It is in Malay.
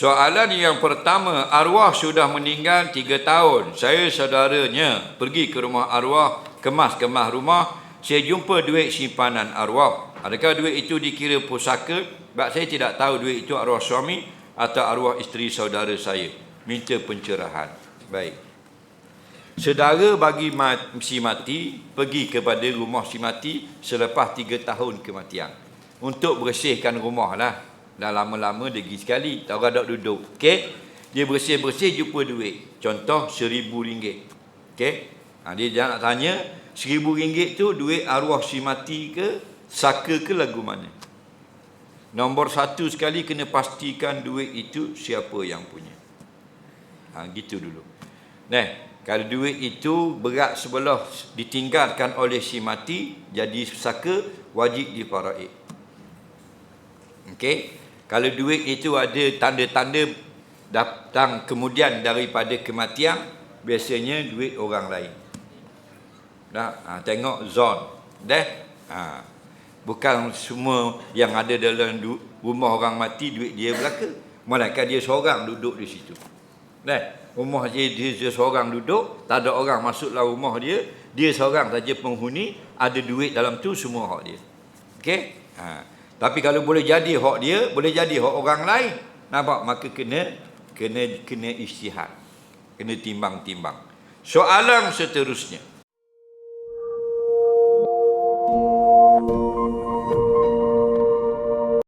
Soalan yang pertama, arwah sudah meninggal tiga tahun. Saya saudaranya pergi ke rumah arwah, kemas-kemas rumah. Saya jumpa duit simpanan arwah. Adakah duit itu dikira pusaka? Sebab saya tidak tahu duit itu arwah suami atau arwah isteri saudara saya. Minta pencerahan. Baik. Saudara bagi si mati pergi kepada rumah si mati selepas tiga tahun kematian. Untuk bersihkan rumah lah. Dah lama-lama dia pergi sekali. Tak orang duduk duduk. Okey. Dia bersih-bersih jumpa duit. Contoh seribu ringgit. Okey. Ha, dia jangan nak tanya. Seribu ringgit tu duit arwah si mati ke? Saka ke lagu mana? Nombor satu sekali kena pastikan duit itu siapa yang punya. Ha, gitu dulu. Nah, kalau duit itu berat sebelah ditinggalkan oleh si mati, jadi saka wajib difaraid. Okey. Kalau duit itu ada tanda-tanda datang kemudian daripada kematian, biasanya duit orang lain. Dah, ha, tengok zon. Dah. Ha. Bukan semua yang ada dalam rumah orang mati duit dia belaka. Malaikat dia seorang duduk di situ. Dah. Rumah dia, dia, dia seorang duduk, tak ada orang masuk dalam rumah dia, dia seorang saja penghuni, ada duit dalam tu semua hak dia. Okey? Ha. Tapi kalau boleh jadi hak dia, boleh jadi hak orang lain. Nampak? Maka kena kena kena isytihad. Kena timbang-timbang. Soalan seterusnya.